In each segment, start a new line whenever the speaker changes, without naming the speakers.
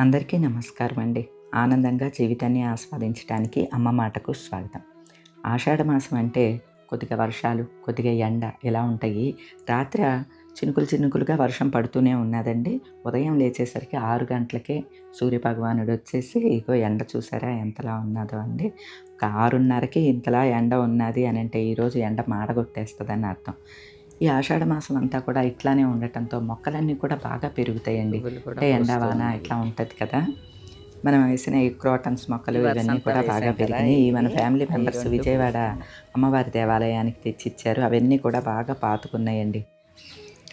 అందరికీ నమస్కారం అండి. ఆనందంగా జీవితాన్ని ఆస్వాదించడానికి అమ్మ మాటకు స్వాగతం. ఆషాఢ మాసం అంటే కొద్దిగా వర్షాలు కొద్దిగా ఎండ ఇలా ఉంటాయి? రాత్రి చినుకులు చినుకులుగా వర్షం పడుతూనే ఉన్నదండి. ఉదయం లేచేసరికి ఆరు గంటలకే సూర్యభగవానుడు వచ్చేసి ఇగో ఎండ చూసారా? ఎంతలా ఉన్నదో అండి. ఒక ఆరున్నరకి ఇంతలా ఎండ ఉన్నది అని అంటే ఈరోజు ఎండ మాడగొట్టేస్తుందని అర్థం. ఈ ఆషాఢ మాసం అంతా కూడా ఇట్లానే ఉండటంతో మొక్కలన్నీ కూడా బాగా పెరుగుతాయండి. అంటే ఎండ వాన ఇట్లా ఉంటుంది కదా. మనం వేసిన ఈ క్రోటన్స్ మొక్కలు ఇవన్నీ కూడా బాగా పెరిగినాయి. ఈ మన ఫ్యామిలీ మెంబర్స్ విజయవాడ అమ్మవారి దేవాలయానికి తెచ్చిచ్చారు. అవన్నీ కూడా బాగా పాతుకున్నాయండి.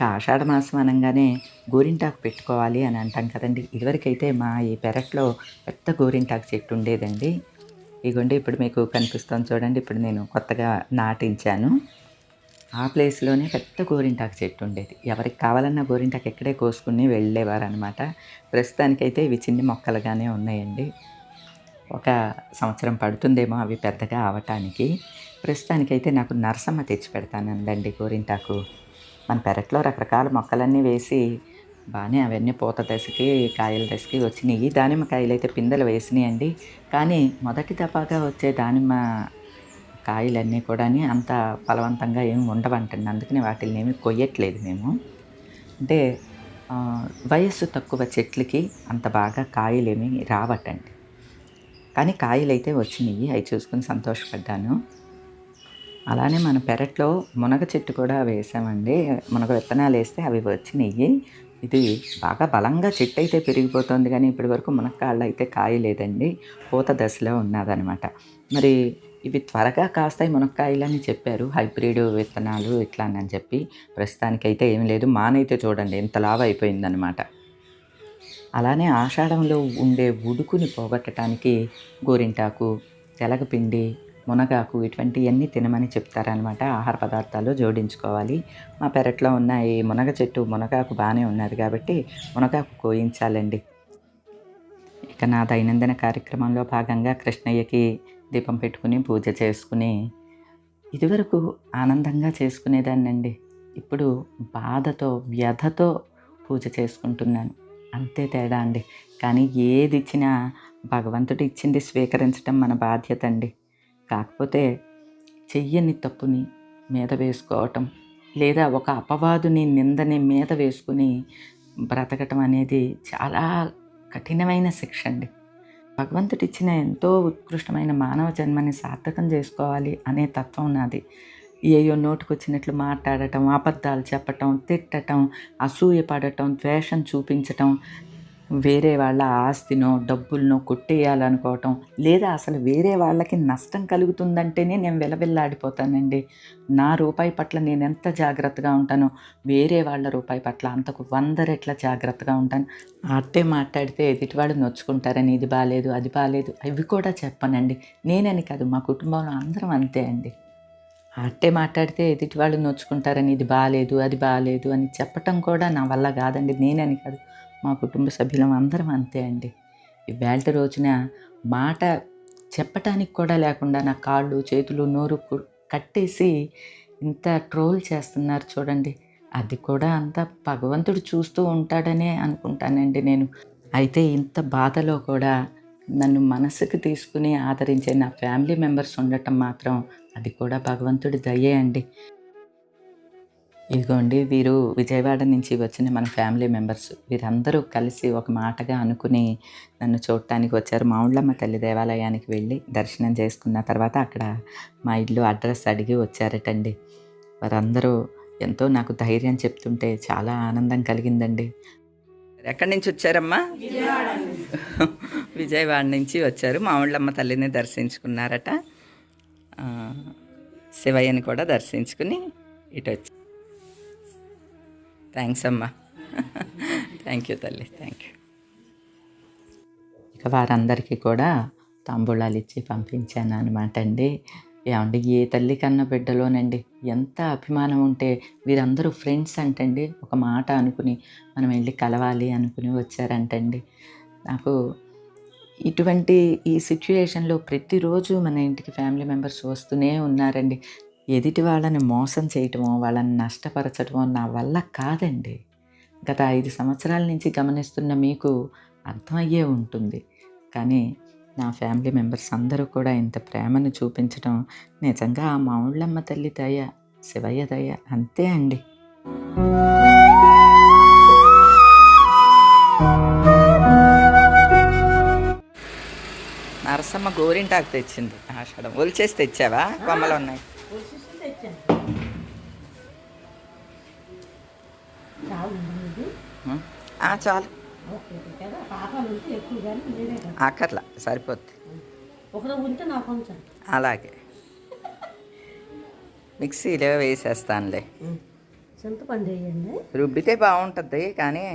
ఆషాఢమాసం ఆషాఢ మాసం అనగానే గోరింటాకు పెట్టుకోవాలి అని అంటాం కదండి. ఇదివరకైతే మా ఈ పెరట్లో పెద్ద గోరింటాకు చెట్టు ఉండేదండి. ఇగోండి ఇప్పుడు మీకు కనిపిస్తుంది చూడండి. ఇప్పుడు నేను కొత్తగా నాటించాను. ఆ ప్లేస్లోనే పెద్ద గోరింటాకు చెట్టు ఉండేది. ఎవరికి కావాలన్నా గోరింటాకు ఎక్కడే కోసుకుని వెళ్ళేవారు అనమాట ప్రస్తుతానికైతే ఇవి చిన్ని మొక్కలుగానే ఉన్నాయండి. ఒక సంవత్సరం పడుతుందేమో అవి పెద్దగా అవటానికి. ప్రస్తుతానికైతే నాకు నరసమ్మ తెచ్చి పెడతానందండి గోరింటాకు. మన పెరట్లో రకరకాల మొక్కలన్నీ వేసి బాగానే అవన్నీ పూత దశకి కాయల దశకి వచ్చినాయి. దానిమ్మ కాయలు అయితే పిందెలు వేసినాయి అండి కానీ మొదటి దఫాగా వచ్చే దానిమ్మ కాయలన్నీ కూడా అంత ఫలవంతంగా ఏమి ఉండవంటండి. అందుకని వాటిని ఏమి కొయ్యట్లేదు మేము. అంటే వయస్సు తక్కువ చెట్లకి అంత బాగా కాయలేమి రావటండి. కానీ కాయలు అయితే వచ్చినాయి. అవి చూసుకుని సంతోషపడ్డాను. అలానే మన పెరట్లో మునగ చెట్టు కూడా వేసామండి. మునగ విత్తనాలు వేస్తే అవి వచ్చినాయి ఇది బాగా బలంగా చెట్టు అయితే పెరిగిపోతుంది కానీ ఇప్పటి వరకు మునక్కాళ్ళు అయితే కాయలేదండి. పూత దశలో ఉన్నదనమాట మరి ఇవి త్వరగా కాస్తాయి మునక్కాయలని చెప్పారు. హైబ్రిడ్ విత్తనాలు ఇట్లా అని చెప్పి ప్రస్తుతానికైతే ఏం లేదు. మానైతే చూడండి ఎంత లావు అయిపోయిందనమాట అలానే ఆషాఢంలో ఉండే ఉడుకుని పోగొట్టడానికి గోరింటాకు తెలగపిండి మునగాకు ఇటువంటివన్నీ తినమని చెప్తారనమాట. ఆహార పదార్థాలు జోడించుకోవాలి. మా పెరట్లో ఉన్న ఈ మునగ చెట్టు మునగాకు బాగానే ఉన్నది కాబట్టి మునగాకు కోయించాలండి. ఇక నా దైనందిన కార్యక్రమంలో భాగంగా కృష్ణయ్యకి దీపం పెట్టుకుని పూజ చేసుకుని ఇదివరకు ఆనందంగా చేసుకునేదాన్నండి. ఇప్పుడు బాధతో వ్యధతో పూజ చేసుకుంటున్నాను. అంతే తేడా అండి. కానీ ఏది ఇచ్చినా భగవంతుడు ఇచ్చింది స్వీకరించడం మన బాధ్యత అండి. కాకపోతే చెయ్యని తప్పుని మీద వేసుకోవటం లేదా ఒక అపవాదుని నిందని మీద వేసుకుని బ్రతకటం అనేది చాలా కఠినమైన శిక్ష అండి. భగవంతుడు ఇచ్చిన ఎంతో ఉత్కృష్టమైన మానవ జన్మని సార్థకం చేసుకోవాలి అనే తత్వం నాది. ఏయో నోటుకొచ్చినట్లు మాట్లాడటం అబద్ధాలు చెప్పటం తిట్టటం అసూయ పడటం ద్వేషం చూపించటం వేరే వాళ్ళ ఆస్తినో డబ్బులనో కొట్టేయాలనుకోవటం లేదా అసలు వేరే వాళ్ళకి నష్టం కలుగుతుందంటేనే నేను విలవిల్లాడిపోతానండి. నా రూపాయి పట్ల నేను ఎంత జాగ్రత్తగా ఉంటానో వేరే వాళ్ళ రూపాయి పట్ల అంతకు వంద రెట్ల జాగ్రత్తగా ఉంటాను. అట్టే మాట్లాడితే ఎదుటివాడు నొచ్చుకుంటారని ఇది బాగాలేదు అది బాగాలేదు అవి కూడా చెప్పనండి. నేనని కాదు మా కుటుంబంలో అందరం అంతే అండి. అట్టే మాట్లాడితే ఎదుటి వాళ్ళు నొచ్చుకుంటారని ఇది బాగాలేదు అది బాగాలేదు అని చెప్పటం కూడా నా వల్ల కాదండి నేనని కాదు. మా కుటుంబ సభ్యులం అందరం అంతే అండి. ఈ వేల్ట రోజున మాట చెప్పటానికి కూడా లేకుండా నా కాళ్ళు చేతులు నోరు కట్టేసి ఇంత ట్రోల్ చేస్తున్నారు చూడండి. అది కూడా అంత భగవంతుడు చూస్తూ ఉంటాడనే అనుకుంటానండి నేను. అయితే ఇంత బాధలో కూడా నన్ను మనసుకు తీసుకుని ఆదరించే నా ఫ్యామిలీ మెంబర్స్ ఉండటం మాత్రం అది కూడా భగవంతుడి దయే అండి. ఇదిగోండి వీరు విజయవాడ నుంచి వచ్చిన మన ఫ్యామిలీ మెంబర్స్ వీరందరూ కలిసి ఒక మాటగా అనుకుని నన్ను చూడటానికి వచ్చారు. మావుళ్ళమ్మ తల్లి దేవాలయానికి వెళ్ళి దర్శనం చేసుకున్న తర్వాత అక్కడ మా ఇల్లు అడ్రస్ అడిగి వచ్చారటండి. వారందరూ ఎంతో నాకు ధైర్యం చెప్తుంటే చాలా ఆనందం కలిగిందండి. ఎక్కడి నుంచి వచ్చారమ్మా? విజయవాడ నుంచి వచ్చారు. మావుళ్ళమ్మ తల్లిని దర్శించుకున్నారట. శివయ్యని కూడా దర్శించుకుని ఇటు వచ్చారు. థ్యాంక్స్ అమ్మా. థ్యాంక్ యూ తల్లి. థ్యాంక్ యూ ఇక వారందరికీ కూడా తాంబూలాలు ఇచ్చి పంపించాను అనమాట అండి. ఏమండి ఏ తల్లి కన్న బిడ్డలోనండి ఎంత అభిమానం ఉంటే వీరందరూ ఫ్రెండ్స్ అంటండి. ఒక మాట అనుకుని మనం వెళ్ళి కలవాలి అనుకుని వచ్చారంటండి. నాకు ఇటువంటి ఈ సిచ్యుయేషన్లో ప్రతిరోజు మన ఇంటికి ఫ్యామిలీ మెంబర్స్ వస్తూనే ఉన్నారండి. ఎదుటి వాళ్ళని మోసం చేయటమో వాళ్ళని నష్టపరచడమో నా వల్ల కాదండి. గత ఐదు సంవత్సరాల నుంచి గమనిస్తున్న మీకు అర్థమయ్యే ఉంటుంది. కానీ నా ఫ్యామిలీ మెంబర్స్ అందరూ కూడా ఇంత ప్రేమను చూపించడం నిజంగా ఆ మావుళ్ళమ్మ తల్లి దయ శివయ్య దయ అంతే అండి. నరసమ్మ గోరింటాకు తెచ్చింది. ఆషాఢం. ఒలిచేసి తెచ్చావా? కొమ్మలు ఉన్నాయి ఉం? ఆ, చాలు. అక్కర్లా సరిపోద్ది. అలాగే. మిక్సీలో వేసేస్తానులే.
చింతపండు వేయండి
రుబ్బితే బాగుంటుంది కానీ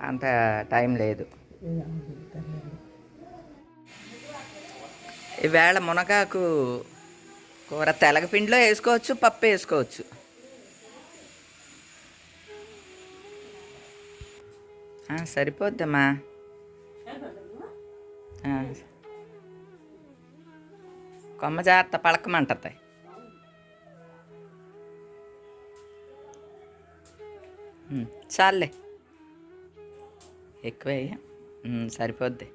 అంత టైం లేదు. ఈవేళ మునగాకు కూర తెలగపిండిలో వేసుకోవచ్చు పప్పు వేసుకోవచ్చు. సరిపోద్దమ్మా. కొమ్మ జాగ్రత్త పలకమంటది. ఉమ్, చాలులే. ఎక్కువ సరిపోద్ది.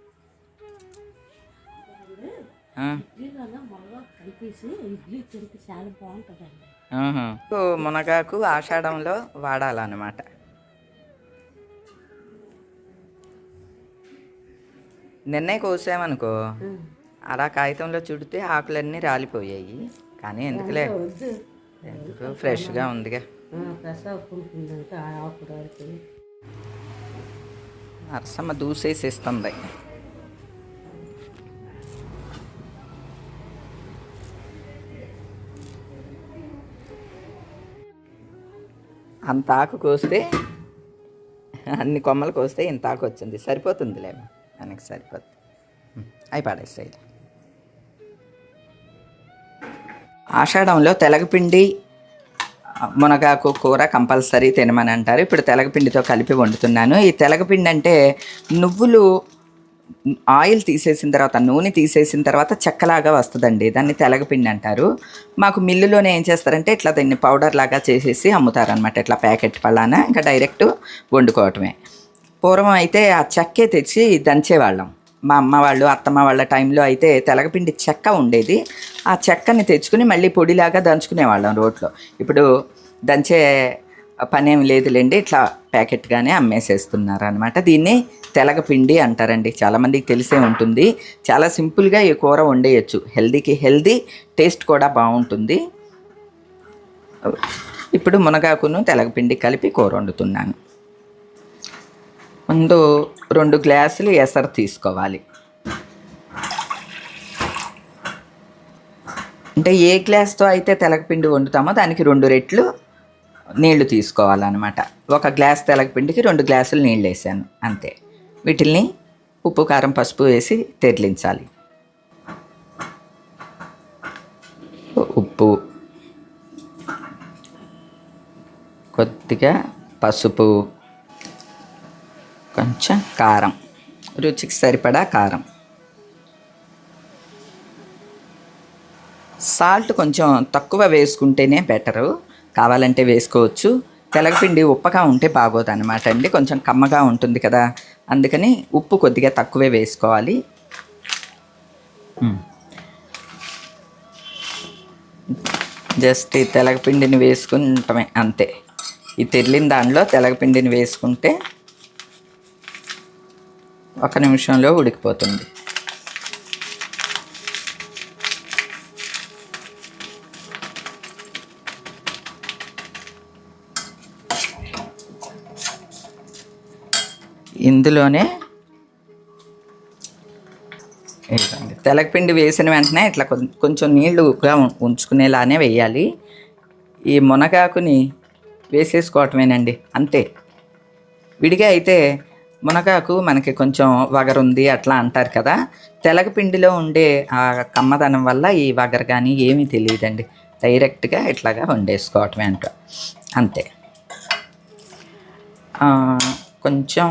చాలా
మునగాకు ఆషాఢంలో వాడాలన్నమాట. నిన్నే కోసామనుకో. అలా కాగితంలో చుడితే ఆకులన్నీ రాలిపోయాయి. కానీ ఎందుకులే? ఎందుకు? ఫ్రెష్గా ఉందిగా. నరసమ్మ దూసేసి ఇస్తుంది అంత ఆకు కోస్తే అన్ని కొమ్మలు కోస్తే ఇంత ఆకు వచ్చింది. సరిపోతుందిలే. దానికి సరిపోద్ది. అవి పడేస్తాయి ఆషాఢంలో తెలగపిండి మునగాకు కూర కంపల్సరీ తినమని అంటారు. ఇప్పుడు తెలగపిండితో కలిపి వండుతున్నాను. ఈ తెలగపిండి అంటే నువ్వులు ఆయిల్ తీసేసిన తర్వాత నూనె తీసేసిన తర్వాత చెక్కలాగా వస్తుందండి. దాన్ని తెలగపిండి అంటారు. మాకు మిల్లులోనే ఏం చేస్తారంటే ఇట్లా దీన్ని పౌడర్ లాగా చేసేసి అమ్ముతారనమాట ఇట్లా ప్యాకెట్ పళ్ళాన ఇంకా డైరెక్ట్ వండుకోవటమే. పూర్వం అయితే ఆ చెక్కే తెచ్చి దంచేవాళ్ళం. మా అమ్మ వాళ్ళు అత్తమ్మ వాళ్ళ టైంలో అయితే తెలగపిండి చెక్క ఉండేది. ఆ చెక్కని తెచ్చుకుని మళ్ళీ పొడిలాగా దంచుకునేవాళ్ళం రోట్లో. ఇప్పుడు దంచే పనేం లేదులేండి ఇట్లా ప్యాకెట్గానే అమ్మేసేస్తున్నారు అనమాట దీన్ని తెలగపిండి అంటారండి చాలామందికి తెలిసే ఉంటుంది. చాలా సింపుల్గా ఈ కూర వండేయచ్చు. హెల్దీకి హెల్దీ టేస్ట్ కూడా బాగుంటుంది. ఇప్పుడు మునగాకును తెలగపిండి కలిపి కూర వండుతున్నాను. ముందు రెండు గ్లాసులు ఎసరు తీసుకోవాలి. అంటే ఏ గ్లాస్తో అయితే తెలగపిండి వండుతామో దానికి రెండు రెట్లు నీళ్ళు తీసుకోవాలన్నమాట. ఒక గ్లాస్ తెలగపిండికి రెండు గ్లాసులు నీళ్ళు వేసాను అంతే. వీటిల్ని ఉప్పు కారం పసుపు వేసి తెరిలించాలి. ఉప్పు. కొద్దిగా పసుపు. కొంచెం కారం. రుచికి సరిపడా కారం. సాల్ట్ కొంచెం తక్కువ వేసుకుంటేనే బెటరు. కావాలంటే వేసుకోవచ్చు. తెలగపిండి ఉప్పగా ఉంటే బాగోదు అనమాట అండి. కొంచెం కమ్మగా ఉంటుంది కదా. అందుకని ఉప్పు కొద్దిగా తక్కువే వేసుకోవాలి. జస్ట్ ఈ తెలగపిండిని వేసుకుంటామే అంతే. ఈ తెల్లిన దానిలో తెలగపిండిని వేసుకుంటే ఒక నిమిషంలో ఉడికిపోతుంది. ఇందులోనే తెలకపిండి వేసిన వెంటనే ఇట్లా కొంచెం నీళ్ళుగా ఉంచుకునేలానే వేయాలి. ఈ మునగాకుని వేసేసుకోవటమేనండి అంతే. విడిగా అయితే మునగాకు మనకి కొంచెం వగరుంది అట్లా అంటారు కదా. తెలగపిండిలో ఉండే ఆ కమ్మదనం వల్ల ఈ వగరు కానీ ఏమీ తెలియదండి. డైరెక్ట్గా ఇట్లాగా వండేసుకోవటమే అంట. అంతే. కొంచెం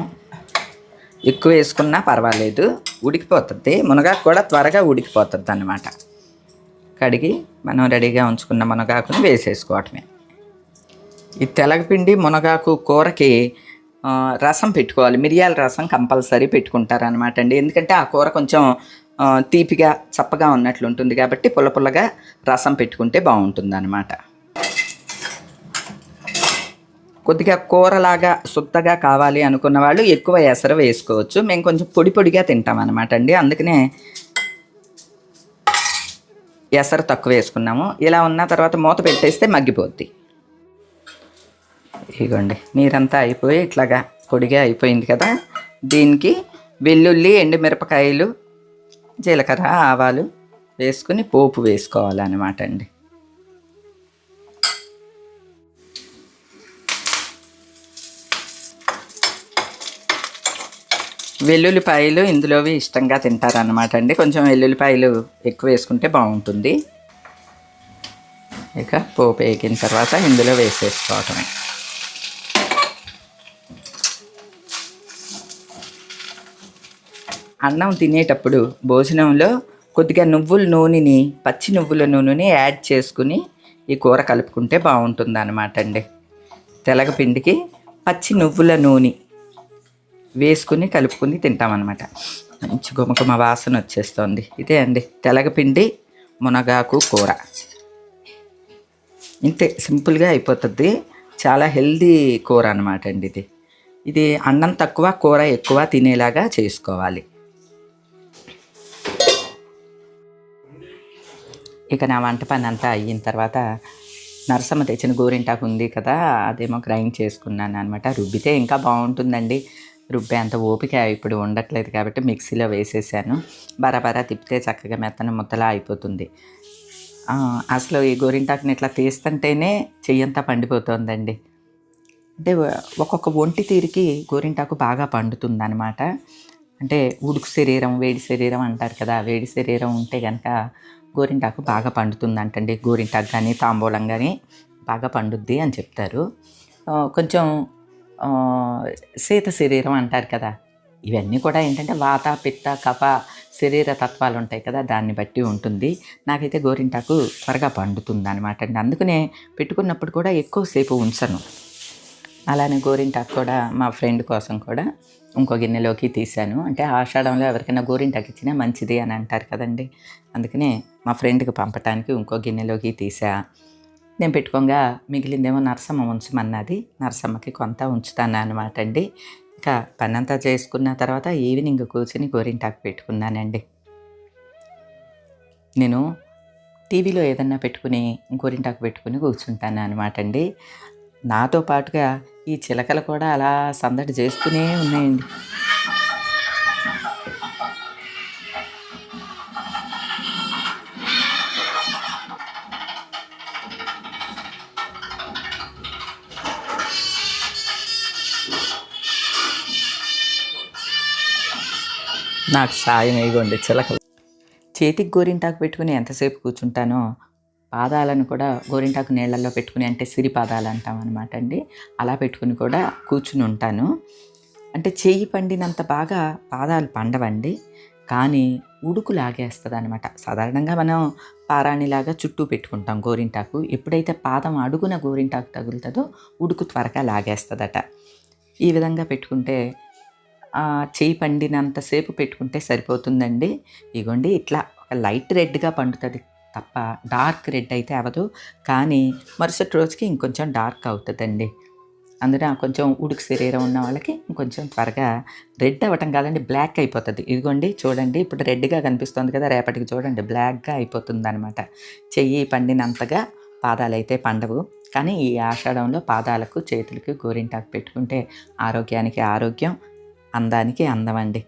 ఎక్కువ వేసుకున్నా పర్వాలేదు. ఉడికిపోతుంది. మునగాకు కూడా త్వరగా ఉడికిపోతుంది అన్నమాట కడిగి మనం రెడీగా ఉంచుకున్న మునగాకుని వేసేసుకోవటమే. ఈ తెలగపిండి మునగాకు కూరకి రసం పెట్టుకోవాలి. మిరియాల రసం కంపల్సరీ పెట్టుకుంటారనమాట అండి. ఎందుకంటే ఆ కూర కొంచెం తీపిగా చప్పగా ఉన్నట్లు ఉంటుంది కాబట్టి పుల్ల పుల్లగా రసం పెట్టుకుంటే బాగుంటుంది అనమాట కొద్దిగా కూరలాగా సుత్తగా కావాలి అనుకున్న వాళ్ళు ఎక్కువ ఎసరు వేసుకోవచ్చు. మేము కొంచెం పొడి పొడిగా తింటాం అనమాట అండి. అందుకనే ఎసరు తక్కువ వేసుకున్నాము. ఇలా ఉన్న తర్వాత మూత పెట్టేస్తే మగ్గిపోద్ది. ఇదిగోండి నీరంతా అయిపోయి ఇట్లాగా పొడిగా అయిపోయింది కదా. దీనికి వెల్లుల్లి ఎండుమిరపకాయలు జీలకర్ర ఆవాలు వేసుకుని పోపు వేసుకోవాలన్నమాట అండి. వెల్లుల్లిపాయలు ఇందులోవి ఇష్టంగా తింటారన్నమాట అండి. కొంచెం వెల్లుల్లిపాయలు ఎక్కువ వేసుకుంటే బాగుంటుంది. ఇక పోపు వేగిన తర్వాత ఇందులో వేసేసుకోవటమే. అన్నం తినేటప్పుడు భోజనంలో కొద్దిగా నువ్వుల నూనెని పచ్చి నువ్వుల నూనెని యాడ్ చేసుకుని ఈ కూర కలుపుకుంటే బాగుంటుంది అనమాట అండి. తెలగపిండికి పచ్చి నువ్వుల నూనె వేసుకుని కలుపుకుని తింటామన్నమాట. మంచి గుమకుమ వాసన వచ్చేస్తుంది. ఇదే అండి తెలగపిండి మునగాకు కూర. ఇంతే సింపుల్గా అయిపోతుంది. చాలా హెల్దీ కూర అనమాట అండి ఇది. ఇది అన్నం తక్కువ కూర ఎక్కువ తినేలాగా చేసుకోవాలి. ఇక నా వంట పని అంతా అయిన తర్వాత నరసమ్మ తెచ్చిన గోరింటాకు ఉంది కదా అదేమో గ్రైండ్ చేసుకున్నాను అనమాట రుబ్బితే ఇంకా బాగుంటుందండి. రుబ్బే అంత ఓపిక ఇప్పుడు ఉండట్లేదు కాబట్టి మిక్సీలో వేసేసాను. బరాబరా తిప్పితే చక్కగా మెత్తన ముద్దలా అయిపోతుంది. అసలు ఈ గోరింటాకుని ఇట్లా తీస్తుంటేనే చెయ్యంతా పండిపోతుందండి. అంటే ఒక్కొక్క ఒంటి తీరికి గోరింటాకు బాగా పండుతుందనమాట అంటే ఉడుకు శరీరం వేడి శరీరం అంటారు కదా వేడి శరీరం ఉంటే కనుక గోరింటాకు బాగా పండుతుంది అంటండి గోరింటాకు కానీ తాంబూలం కానీ బాగా పండుద్ది అని చెప్తారు. కొంచెం శీత శరీరం అంటారు కదా ఇవన్నీ కూడా ఏంటంటే వాత పిత్త కఫ శరీర తత్వాలు ఉంటాయి కదా దాన్ని బట్టి ఉంటుంది. నాకైతే గోరింటాకు త్వరగా పండుతుంది అనమాట అండి. అందుకనే పెట్టుకున్నప్పుడు కూడా ఎక్కువసేపు ఉంచను. అలానే గోరింటాకు కూడా మా ఫ్రెండ్ కోసం కూడా ఇంకో గిన్నెలోకి తీశాను. అంటే ఆషాఢంలో ఎవరికైనా గోరింటాకు ఇచ్చినా మంచిది అని అంటారు కదండి. అందుకనే మా ఫ్రెండ్కి పంపటానికి ఇంకో గిన్నెలోకి తీసా నేను పెట్టుకోగా మిగిలిందేమో నరసమ్మ ఉంచమన్నది. నరసమ్మకి కొంత ఉంచుతాను అనమాట అండి. ఇంకా పని అంతా చేసుకున్న తర్వాత ఈవినింగ్ కూర్చుని గోరింటాకు పెట్టుకున్నానండి. నేను టీవీలో ఏదన్నా పెట్టుకుని గోరింటాకు పెట్టుకుని కూర్చుంటాను అనమాట అండి. నాతో పాటుగా ఈ చిలకలు కూడా అలా సందడి చేస్తూనే ఉన్నాయండి. నాకు సాయం ఇవ్వండి చిలకలు. చేతికి గోరింటాకు పెట్టుకుని ఎంతసేపు కూర్చుంటానో పాదాలను కూడా గోరింటాకు నీళ్ళల్లో పెట్టుకుని అంటే సిరి పాదాలు అంటాం అనమాట అండి. అలా పెట్టుకుని కూడా కూర్చుని ఉంటాను. అంటే చెయ్యి పండినంత బాగా పాదాలు పండవండి. కానీ ఉడుకు లాగేస్తుంది అనమాట సాధారణంగా మనం పారాణిలాగా చుట్టూ పెట్టుకుంటాం గోరింటాకు. ఎప్పుడైతే పాదం అడుగున గోరింటాకు తగులుతుందో ఉడుకు త్వరగా లాగేస్తుందట. ఈ విధంగా పెట్టుకుంటే చేయి పండినంతసేపు పెట్టుకుంటే సరిపోతుందండి. ఇగోండి ఇట్లా ఒక లైట్ రెడ్గా పండుతుంది. తప్ప డార్క్ రెడ్ అయితే అవ్వదు కానీ మరుసటి రోజుకి ఇంకొంచెం డార్క్ అవుతుందండి. అందున కొంచెం ఉడుకు శరీరం ఉన్న వాళ్ళకి ఇంకొంచెం త్వరగా రెడ్ అవ్వటం కాదండి బ్లాక్ అయిపోతుంది. ఇదిగోండి చూడండి ఇప్పుడు రెడ్గా కనిపిస్తుంది కదా రేపటికి చూడండి బ్లాక్గా అయిపోతుంది అనమాట చెయ్యి పండినంతగా పాదాలు అయితే పండవు. కానీ ఈ ఆషాఢంలో పాదాలకు చేతులకు గోరింటాకు పెట్టుకుంటే ఆరోగ్యానికి ఆరోగ్యం అందానికి అందం అండి